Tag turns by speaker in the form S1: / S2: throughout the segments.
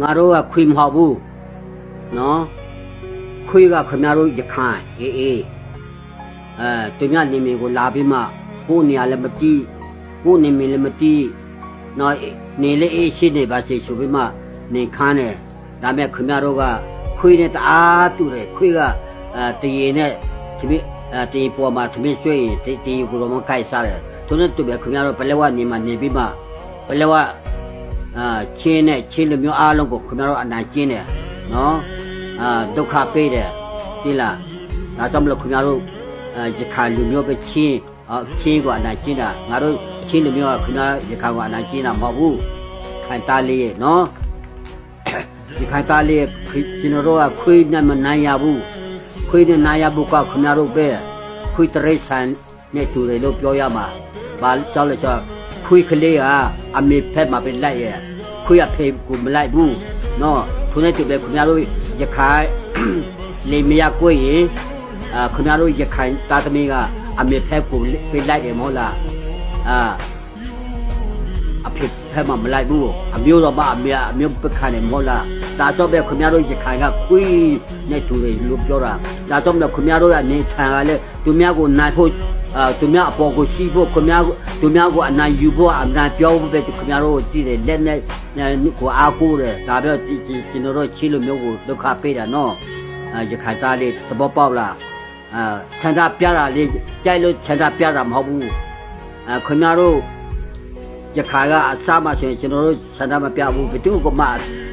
S1: ငါတို့ကခွေမဟုတ်ဘူးနော်ခွေကခင်ဗျားတို့ရခိုင်အေးအေးအဲသူများနေမင်းကိုလာပြီးမှကိုယ်နေရာလည်းမကြည့်ကိုယ်နေမင်းလည်းမကြည့်နော်နေလေအေးရှိနေပါစေဆိုပြီးမှနေခမ်းတယ်ဒါမဲ့ခင်ဗျားတို့ကခွေနဲ့တအားတူတယ်ခွေကအဲတရေနဲ့ဒီမိအဲတရေပေါ်မှာဒီမိဆွေးရင်တရေကိုတော့မခိုက်စားတယ်သူနဲ့တူပဲခင်ဗျားတို့ဘယ်လဲဝနေမှာနေပြီးမှဘယ်လဲဝ အာချင်းနဲ့ချင်းလူမျိုးအားလုံးကိုခင်ဗျားတို့အနိုင်ကျင်းတယ်နော်အာဒုက္ခပေးတယ်ဒီလားဒါကြောင့်မလို့ခင်ဗျားတို့အာရခိုင်လူမျိုးပဲချင်းအော်ချင်းကိုအနိုင်ကျင်းတာငါတို့ချင်းလူမျိုးကခင်ဗျားရခိုင်ကိုအနိုင်ကျင်းတာမဟုတ်ဘူးခိုင်သားလေးရဲ့နော်ဒီခိုင်သားလေးရဲ့ကျွန်တော်တို့ကခွေးနဲ့မနိုင်ရဘူးခွေးနဲ့နိုင်ရဘူးကခင်ဗျားတို့ပဲခွေးတရိတ်ဆန်နဲ့တူတယ်လို့ပြောရမှာဘာကြောက်လဲကြောက်ခွေးကလေးကအမေဖက်မှာပဲလိုက်ရဲ့ ခွေးအဖေကိုမလိုက်ဘူးနော်ခုနဲ့တူပဲခင်ဗျားတို့ရခိုင်လေမရကိုရင်အာခင်ဗျားတို့ရခိုင်သားသမီးကအမေဖက်ကိုပဲလိုက်တယ်မဟုတ်လားအာအဖေဖက်မှာမလိုက်ဘူးအမျိုးတော်မအမေအမျိုးပခါနေမဟုတ်လားဒါတော့ပဲခင်ဗျားတို့ရခိုင်ကခွေးနဲ့တူတယ်လို့ပြောတာဒါတော့မလို့ခင်ဗျားတို့ကနေခံရလဲသူများကိုနိုင်ဖို့ အာသူများအပေါ်ကိုရှိဖို့ခင်ဗျားသူများကိုအနိုင်ယူဖို့အနိုင်ပြောဖို့ပဲခင်ဗျားတို့ကြည့်တယ်လက်နဲ့ကိုအားကိုးတယ်ဒါပဲဒီကျွန်တော်တို့ချီလိုမျိုးကိုဒုက္ခပေးတာနော်အာရခိုင်သားလေးသဘောပေါက်လားအာခြံသာပြတာလေးကြိုက်လို့ခြံသာပြတာမဟုတ်ဘူးအာခင်ဗျားတို့ရခိုင်ကအစားမှဆိုရင်ကျွန်တော်တို့ခြံသာမပြဘူးဘယ်သူကမှ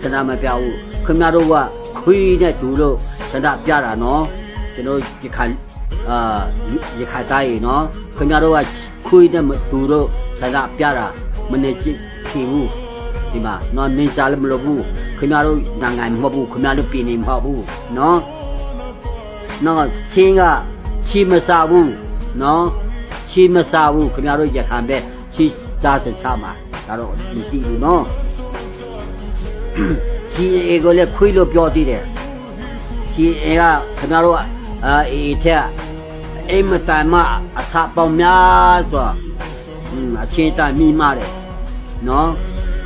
S1: ခြံသာမပြဘူးခင်ဗျားတို့ကခွေးနဲ့တူလို့ခြံသာပြတာနော်ကျွန်တော်ရခိုင် အာရခိုင်သားရေနော်ခင်ဗျားတို့ကခွေးနဲ့သူတို့ဆရာပြတာမနေကြည့်ခင်ဘူးဒီမှာနော်နင်စားလည်းမလုပ်ဘူးခင်ဗျားတို့နိုင်ငံမဟုတ်ဘူးခင်ဗျားတို့ပြည်နေမဟုတ်ဘူးနော်နော်ချင်းကချီမစားဘူးနော်ချီမစားဘူးခင်ဗျားတို့ရခိုင်ပဲချီစားစစားမှာဒါတော့မကြည့်ဘူးနော်ချီအေကိုလည်းခွေးလို့ပြောသေးတယ်ချီအေကခင်ဗျားတို့အာအေထက် အိမ်မတိုင်မအစာပေါင်းများစွာอืมအခြေတမိမတယ်နော်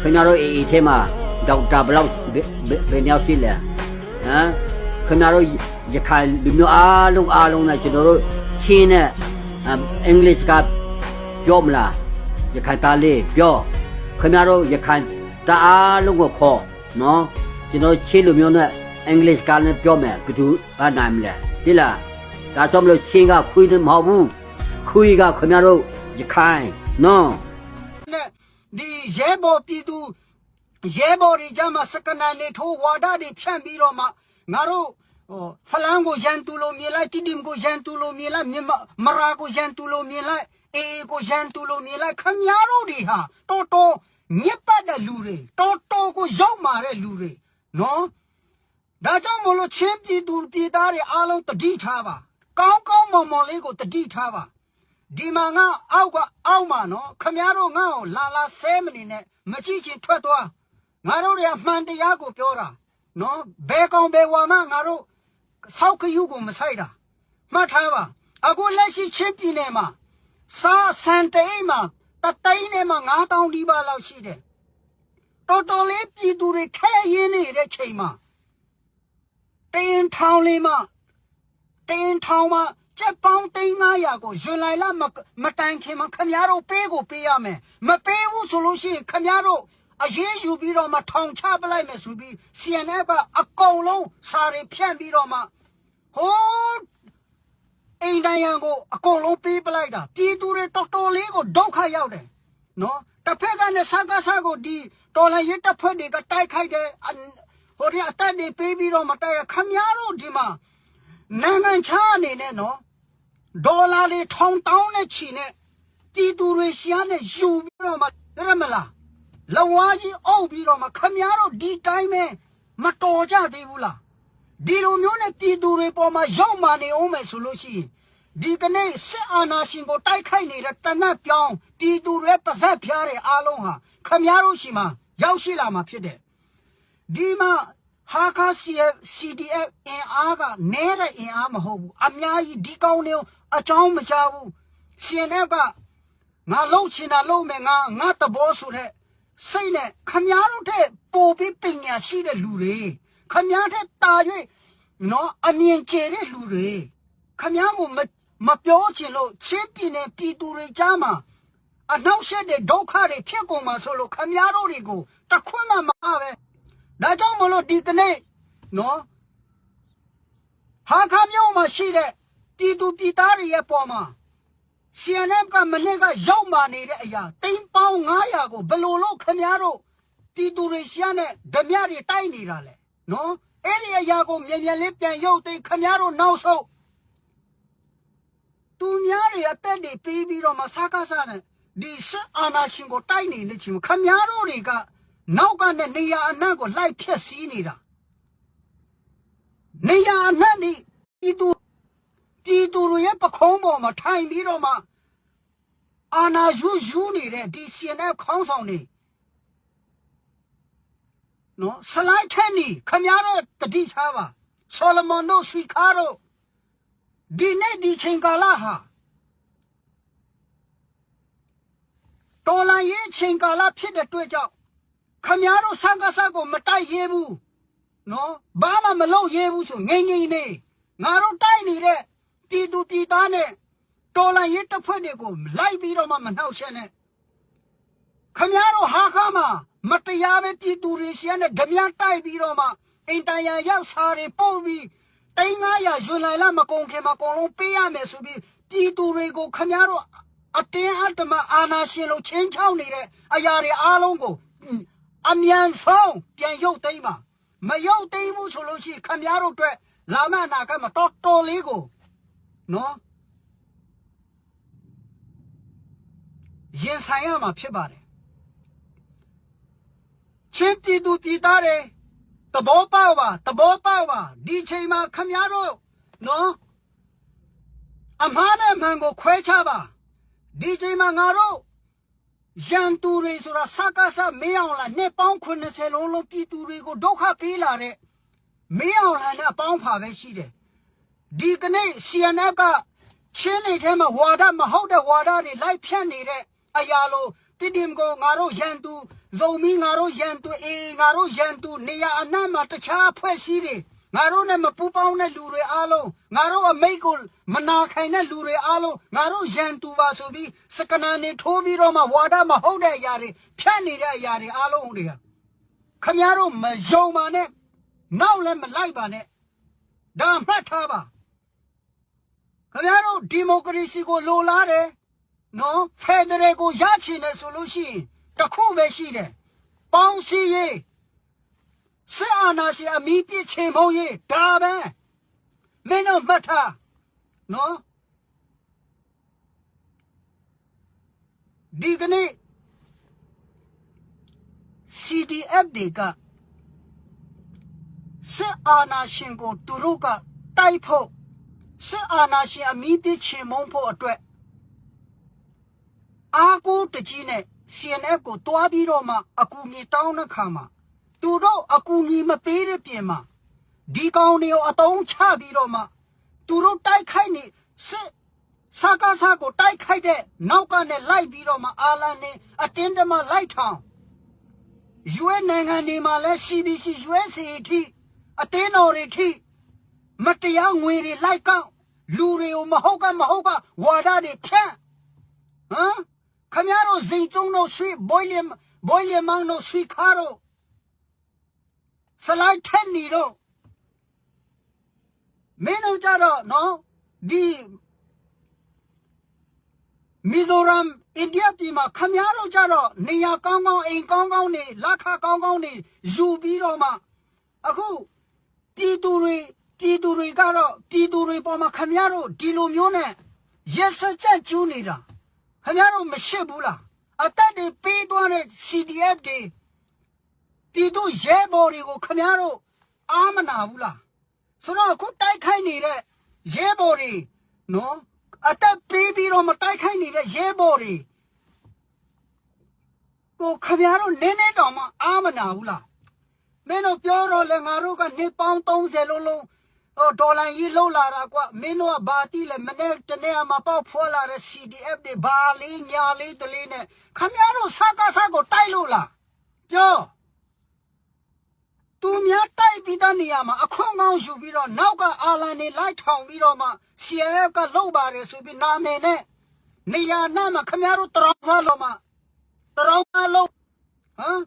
S1: ခင်ဗျားတို့အေးအေးတဲ့မှာဒေါက်တာဘလောက်ဘယ်ရောက်ရှိလဲဟမ်ခင်ဗျားတို့ရခိုင်လူမျိုးအားလုံးအားလုံးနဲ့ကျွန်တော်တို့ချင်းနဲ့အင်္ဂလိပ်ကပြောမလားရခိုင်သားလေးပြောခင်ဗျားတို့ရခိုင်တအားလုံးကိုခေါ်နော်ကျွန်တော်ချင်းလူမျိုးနဲ့အင်္ဂလိပ်ကလည်းပြောမယ်ဘယ်သူကနိုင်မလဲဒီလား ဒါကြောင့်မလို့ချင်းကခွေးတယ်မဟုတ်ဘူးခွေးကခင်ဗျားတို့ရခိုင်နော်
S2: နဲ့ဒီရဲဘော်ပြည်သူရဲဘော်တွေကြမှာစကနာနေထိုးဝါဒတွေဖြန့်ပြီးတော့မှငါတို့ဟိုဖလန်ကိုရန်တူလို့မြင်လိုက်တိတိမ်ကိုရန်တူလို့မြင်လိုက်မြင်မမရာကိုရန်တူလို့မြင်လိုက်အေအေကိုရန်တူလို့မြင်လိုက်ခမည်းတော်တွေဟာတော်တော်ညစ်ပတ်တဲ့လူတွေတော်တော်ကိုရောက်မာတဲ့လူတွေနော်ဒါကြောင့်မလို့ချင်းပြည်သူပြည်သားတွေအားလုံးတတိထားပါ ကောင်းကောင်းမွန်မွန်လေးကိုတတိထားပါဒီမှာငါအောက်ကအောက်မှာနော်ခမည်းတော်ငါ့ကိုလာလာဆဲမနေနဲ့မကြည့်ချင်ထွက်သွားငါတို့တွေကမှန်တရားကိုပြောတာနော်ဘဲကောင်ဘဲဝါမငါတို့စောက်ခယူကိုမဆိုင်တာမှတ်ထားပါအခုလက်ရှိချင်းပြည်နယ်မှာစားစံတိတ်မှာတသိန်းနဲ့မှ9000ဒီပါလောက်ရှိတယ်တော်တော်လေးပြည်သူတွေခဲရင်းနေတဲ့ချိန်မှာတင်းထောင်လေးမှာ တင်းထောင်မှာစက်ပေါင်း3900ကိုယွန်လိုက်လာမမတိုင်ခင်မှာခမည်းတော်ပေးကိုပေးရမယ်မပေးဘူးဆိုလို့ရှိရင်ခမည်းတော်အရေးယူပြီးတော့မှထောင်ချပလိုက်မယ်ဆိုပြီး CNF ကအကုန်လုံးစာတွေဖြန့်ပြီးတော့မှဟိုးအိမ်တိုင်းရန်ကိုအကုန်လုံးပေးပလိုက်တာပြည်သူတွေတော်တော်လေးကိုဒုက္ခရောက်တယ်နော်တစ်ဖက်ကနဲ့စကားစားကိုဒီတော်လည်းရစ်တစ်ဖက်တွေကတိုက်ခိုက်တယ်အဟိုဒီအတက်တွေပေးပြီးတော့မတိုက်ရခမည်းတော်ဒီမှာ နိုင်ငံခြားအနေနဲ့နော်ဒေါ်လာတွေထောင်တောင်းနဲ့ချီနဲ့ပြည်သူတွေရှားနဲ့ယူပြီးတော့မှရမလားလဝါကြီးအုပ်ပြီးတော့မှခမည်းတော်ဒီတိုင်းပဲမတော်ကြသေးဘူးလားဒီလိုမျိုးနဲ့ပြည်သူတွေပေါ်မှာရောက်မာနေအောင်မယ်ဆိုလို့ရှိရင်ဒီကနေ့စစ်အာဏာရှင်ကိုတိုက်ခိုက်နေတဲ့တနတ်ပြောင်းပြည်သူတွေပါဇက်ဖျားတဲ့အားလုံးဟာခမည်းတော်ရှိမှရောက်ရှိလာမှာဖြစ်တယ်ဒီမှာ ဟာကာ CF CDF အင်အားကနဲတဲ့အင်အားမဟုတ်ဘူးအများကြီးဒီကောင်းနေအကြောင်းမချဘူး CNF ကငါလှုပ်ချင်တာလှုပ်မယ်ငါငါတဘောဆိုတဲ့စိတ်နဲ့ခမားတို့တဲ့ပို့ပြီးပညာရှိတဲ့လူတွေခမားတဲ့တာ၍နော်အမြင်ကျတဲ့လူတွေခမားကိုမမပြောချင်လို့ချင်းပြင်းတဲ့ပြည်သူတွေကြားမှာအနောက်ရှက်တဲ့ဒုက္ခတွေဖြစ်ကုန်မှာဆိုလို့ခမားတို့တွေကိုတခွန်းမှမအားပဲ ဒါကြောင့်မလို့ဒီကနေ့နော်ဟာခါမျိုးမှာရှိတဲ့ပြည်သူပြည်သားတွေရဲ့ပေါ်မှာ CNM ကမနေ့ကရောက်มาနေတဲ့အရာတိမ်ပေါင်း900ကိုဘယ်လိုလုပ်ခင်ဗျားတို့ပြည်သူတွေရှာနဲ့ဓမြတွေတိုက်နေတာလဲနော်အဲ့ဒီအရာကိုမြန်မြန်လေးပြန်ရုပ်သိမ်းခင်ဗျားတို့နောက်ဆုံးသူများတွေအသက်တွေပြီးပြီးတော့မှစားကားစားနဲ့ဒီစစ်အာဏာရှင်ကိုတိုက်နေနေချင်ခင်ဗျားတို့တွေက နောက်ကနဲ့နေရာအနှံ့ကိုလိုက်ဖြက်စီးနေတာနေရာအနှံ့นี่ပြည်သူပြည်သူတွေရဲ့ပခုံးပေါ်မှာထိုင်ပြီးတော့မှအာနာယူယူနေတဲ့ဒီ CNF ခေါင်းဆောင်တွေနော်စလိုက်ထက်နီခမရတော့တတိထားပါဆိုလမန်တို့ဆွီခါတို့ဒီနေ့ဒီချိန်ကာလဟာတော်လန်ရဲ့ချိန်ကာလဖြစ်တဲ့အတွက်ကြောင့် ခမရတို့စကားစကိုမတိုက်ရဲဘူးနော်ဘာမှမလုပ်ရဲဘူးဆိုငိမ့်ငိမ့်နေငါတို့တိုက်နေတဲ့ပြည်သူပြည်သားနဲ့တော်လိုင်းရဲတပ်ဖွဲ့တွေကိုလိုက်ပြီးတော့မှမနှောက်ရှက်နဲ့ခမရတို့ဟာခါမှာမတရားပဲပြည်သူတွေရှင်းနဲ့ဓမြတိုက်ပြီးတော့မှအင်တန်ရန်ရောက်စာတွေပို့ပြီးတိန်း900ရွှေလိုက်လာမကုန်ခင်မှာအကုန်လုံးပေးရမယ်ဆိုပြီးပြည်သူတွေကိုခမရတို့အတင်းအဓမ္မအာဏာရှင်လို့ချင်းချောင်းနေတဲ့အရာတွေအားလုံးကို အမြန်ဆုံးပြန်ရုပ်သိမ်းပါမရုပ်သိမ်းဘူးဆိုလို့ရှိရင်ခမရတို့အတွက်လာမနာကမှာတော်တော်လေးကိုနော်ရင်ဆိုင်ရမှာဖြစ်ပါတယ်ချင်းပြည်သူပြည်သားတွေတဘောပေါက်ပါတဘောပေါက်ပါဒီချိန်မှာခမရတို့နော်အမှားနဲ့မှန်ကိုခွဲခြားပါဒီချိန်မှာငါတို့ ရန်သူတွေဆိုတာစကားစမင်းအောင်လာနှစ်ပေါင်း80လုံးလုံးပြည်သူတွေကိုဒုက္ခပေးလာတဲ့မင်းအောင်လာနဲ့အပေါင်းဖာပဲရှိတယ်ဒီကနေ့ CNF ကချင်းနေထဲမှာဝါဒမဟုတ်တဲ့ဝါဒတွေလိုက်ဖြန့်နေတဲ့အရာလိုတိတိမကိုငါတို့ရန်သူဇုံမီငါတို့ရန်သူအေးငါတို့ရန်သူနေရာအနှံ့မှာတခြားအဖွဲ့အစည်းတွေ ငါတို့နဲ့မပူပေါင်းတဲ့လူတွေအားလုံးငါတို့အမိတ်ကိုမနာခိုင်တဲ့လူတွေအားလုံးငါတို့ရန်သူပါဆိုပြီးစကနာနေထိုးပြီးတော့မှဝါဒမဟုတ်တဲ့အရာတွေဖြန့်နေတဲ့အရာတွေအားလုံးတွေကခမရတို့မယုံပါနဲ့နောက်လည်းမလိုက်ပါနဲ့ဒါမှတ်ထားပါခမရတို့ဒီမိုကရေစီကိုလိုလားတယ်နော်ဖက်ဒရယ်ကိုရချင်တယ်ဆိုလို့ရှိရင်တစ်ခုပဲရှိတယ်ပေါင်းစည်းရေး စစ်အာဏာရှင်အမိပြစ်ချင်ဖို့ရေးဒါပဲမင်းတို့မှတ်ထားနော်ဒီကနေ့ CDF တွေကစစ်အာဏာရှင်ကိုသူတို့ကတိုက်ဖို့စစ်အာဏာရှင်အမိပြစ်ချင်မုန်းဖို့အတွက်အားကိုးတကြီးနဲ့ CNF ကိုတွားပြီးတော့မှအကူအညီတောင်းတဲ့ခါမှာ သူတို့အကူအညီမပေးတဲ့ပြင်မှာဒီကောင်တွေကိုအတုံးချပြီးတော့မှသူတို့တိုက်ခိုက်နေစစ်စကားစားကိုတိုက်ခိုက်တဲ့နောက်ကနေလိုက်ပြီးတော့မှအာလန်နေအတင်းတမလိုက်ထောင် UN နိုင်ငံတွေမှာလဲ CBC USA အထိအတင်းတော်တွေအထိမတရားငွေတွေလိုက်ကောက်လူတွေကိုမဟုတ်ကမဟုတ်ကဝါဒတွေဖြန့်ဟမ်ခမရတို့ဇိန်ကျုံတို့ရွှေဘွိုလီဘွိုလီမောင်တို့ရွှေခါတို့ စလိုက်ထက်နေတော့မင်းတို့ကြတော့နော်ဒီမီဇိုရမ်အိန္ဒိယပြည်မှာခမရတို့ကြတော့နေရာကောင်းကောင်းအိမ်ကောင်းကောင်းနေလက်ခကောင်းကောင်းနေယူပြီးတော့မှအခုပြည်သူတွေပြည်သူတွေကတော့ပြည်သူတွေပေါ်မှာခမရတို့ဒီလိုမျိုးနဲ့ရက်စက်ကြကျူးနေတာခမရတို့မရှိဘူးလားအသက်တွေပေးသွားတဲ့ CDF တွေ ပြည်သူရဲဘော်တွေကိုခမည်းတော်အာမနာဘူးလားဆိုတော့အခုတိုက်ခိုက်နေတဲ့ရဲဘော်တွေနော်အသက်ပေးပြီးတော့မတိုက်ခိုက်နေတဲ့ရဲဘော်တွေကိုခမည်းတော်နင်းနေတောင်မှအာမနာဘူးလားမင်းတို့ပြောတော့လေငါတို့ကနေပေါင်း30လုံးလုံးဟိုဒေါ်လာကြီးလှုပ်လာတာကွမင်းတို့ကဘာတိလဲမနေ့တနေ့မှာပေါက်ဖွာလာတဲ့ CDF တွေဘာလေးညာလေးတလေးနဲ့ခမည်းတော်စကားစကိုတိုက်လို့လားပြော သူများတိုက်ပြီးတဲ့နေရာမှာအခွင့်ကောင်းယူပြီးတော့နောက်ကအာလန်နေလိုက်ထောင်ပြီးတော့မှ CRF ကလှုပ်ပါတယ်ဆိုပြီးနာမည်နဲ့နေရာနာမှာခမရတို့တရောင်းစားလို့မှတရောင်းစားလို့ဟမ်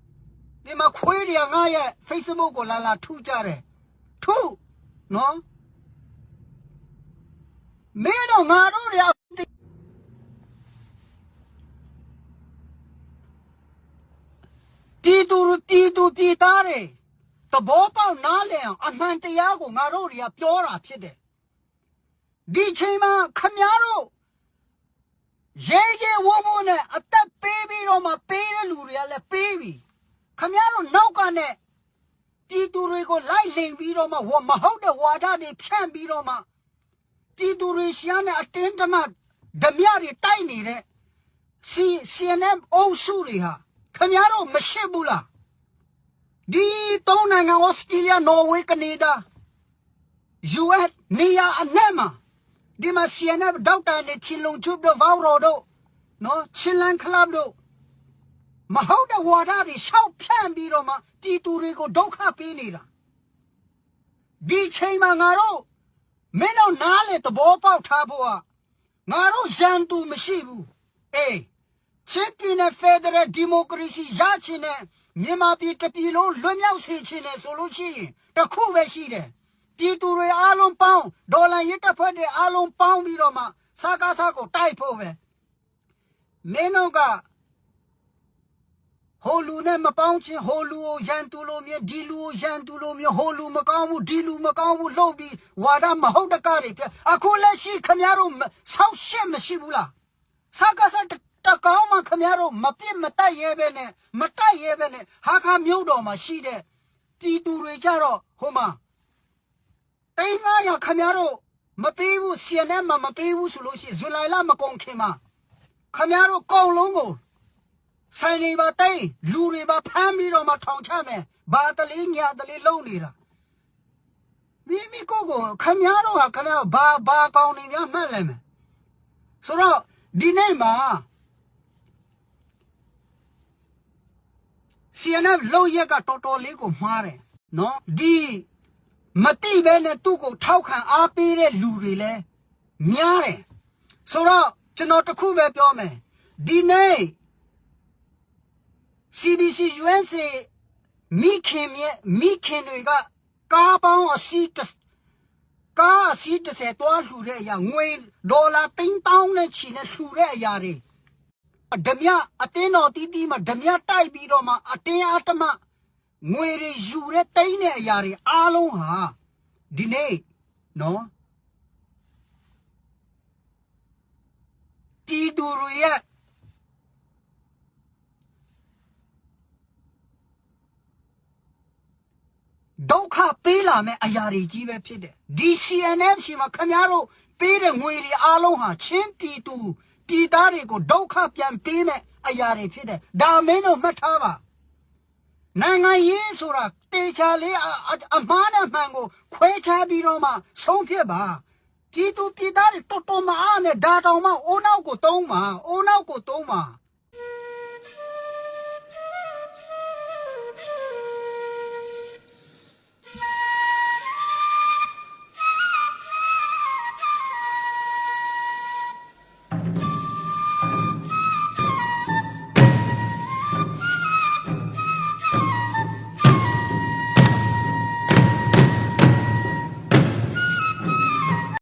S2: ဒီမှာခွေးတွေကငါရဲ့ Facebook ကိုလာလာထူကြတယ်ထူနော်မင်းတို့ငါတို့တွေပြည်သူပြည်သူပြည်သားတွေ တဘောပေါက်နားလည်အောင်အမှန်တရားကိုငါတို့တွေကပြောတာဖြစ်တယ်ဒီချိန်မှာခမည်းတော်ရဲရဲဝုန်းဝုန်းနဲ့အသက်ပေးပြီးတော့မှပေးတဲ့လူတွေကလည်းပေးပြီခမည်းတော်နောက်ကနဲ့ပြည်သူတွေကိုလိုက်လိမ်ပြီးတော့မှဝမဟုတ်တဲ့ဝါဒတွေဖြန့်ပြီးတော့မှပြည်သူတွေရှာနဲ့အတင်းတမဓမြတွေတိုက်နေတဲ့စီ CNN အုပ်စုတွေဟာခင်ဗျားတို့မရှိဘူးလား ဒီသုံးနိုင်ငံဩစတြေးလျနော်ဝေးကနေဒါ US နေရာအနှံ့မှာဒီမှာ CNN ဒေါက်တာနဲ့ချီလုံချုပ်တို့ဗောက်ရော်တို့နော်ချီလန်ကလပ်တို့မဟုတ်တဲ့ဝါဒတွေရှောက်ဖြန့်ပြီးတော့မှပြည်သူတွေကိုဒုက္ခပေးနေတာဒီချိန်မှာငါတို့မင်းတို့နားလေသဘောပေါက်ထားဖို့ကငါတို့ရန်သူမရှိဘူးအေးချစ်ပြည်နဲ့ဖက်ဒရယ်ဒီမိုကရေစီရချင်တဲ့ မြန်မာပြည်တစ်ပြည်လုံးလွတ်မြောက်စေချင်တယ်ဆိုလို့ရှိရင်တစ်ခုပဲရှိတယ်ပြည်သူတွေအားလုံးပေါင်းဒေါ်လာရစ်တစ်ဖက်တွေအားလုံးပေါင်းပြီးတော့မှစကားစားကိုတိုက်ဖို့ပဲမင်းတို့ကဟိုလူနဲ့မပေါင်းချင်းဟိုလူကိုရန်သူလိုမျိုးဒီလူကိုရန်သူလိုမျိုးဟိုလူမကောင်းဘူးဒီလူမကောင်းဘူးလှုပ်ပြီးဝါဒမဟုတ်တကားတွေပြအခုလက်ရှိခမရတို့ဆောက်ရှက်မရှိဘူးလားစကားစား တကောင်းမှခမရတို့မပြစ်မတက်ရဲပဲနဲ့မတက်ရဲပဲနဲ့ဟာခါမြို့တော်မှာရှိတဲ့ပြည်သူတွေကြတော့ဟိုမှာတိန်းငါရခမရတို့မပေးဘူးစီယနဲ့မမပေးဘူးဆိုလို့ရှိရင်ဇူလိုင်လမကုန်ခင်မှာခမရတို့ကုံလုံးကိုဆိုင်နေပါတိတ်လူတွေပါဖမ်းပြီးတော့မှထောင်ချမယ်ဘာတလေးညာတလေးလုံးနေတာမိမိကိုယ်ကိုခမည်းတော်ဟာခမည်းဘာဘာကောင်းနေများမှတ်လဲမယ်ဆိုတော့ဒီနေ့မှာ CNF လုံရက်ကတော်တော်လေးကိုမှားတယ်နော်ဒီမတိပဲနဲ့သူ့ကိုထောက်ခံအားပေးတဲ့လူတွေလည်းများတယ်ဆိုတော့ကျွန်တော်တခုပဲပြောမယ်ဒီနေ့ CBC UNC မိခင်မြက်မိခင်တွေကကားပေါင်းအစီးတစ်ကားအစီးတစ်ဆယ်တွားလှူတဲ့အရာငွေဒေါ်လာသိန်းတောင်းနဲ့ချီနဲ့လှူတဲ့အရာတွေ ဓမြအတင်းတော်တီးတီးမှာဓမြတိုက်ပြီးတော့မှအတင်းအတမငွေတွေယူတဲ့တိန်းတဲ့အရာတွေအားလုံးဟာဒီနေ့နော်တီသူတွေရဲ့ဒုက္ခပေးလာမဲ့အရာတွေကြီးပဲဖြစ်တယ်။ DCNF ရှိမှာခင်ဗျားတို့ပေးတဲ့ငွေတွေအားလုံးဟာချင်းပြည်သူ ပြည်သားတွေကိုဒုက္ခပြန်ပေးမဲ့အရာတွေဖြစ်တယ်။ဒါမင်းတို့မှတ်ထားပါ။နိုင်ငံရေးဆိုတာတေချာလေးအအအမှားနဲ့မှန်ကိုခွဲခြားပြီးတော့မှဆုံးဖြတ်ပါ။ပြည်သူပြည်သားတွေတော်တော်မအားနဲ့ဒါတောင်မှအိုးနောက်ကိုတုံးပါ။အိုးနောက်ကိုတုံးပါ။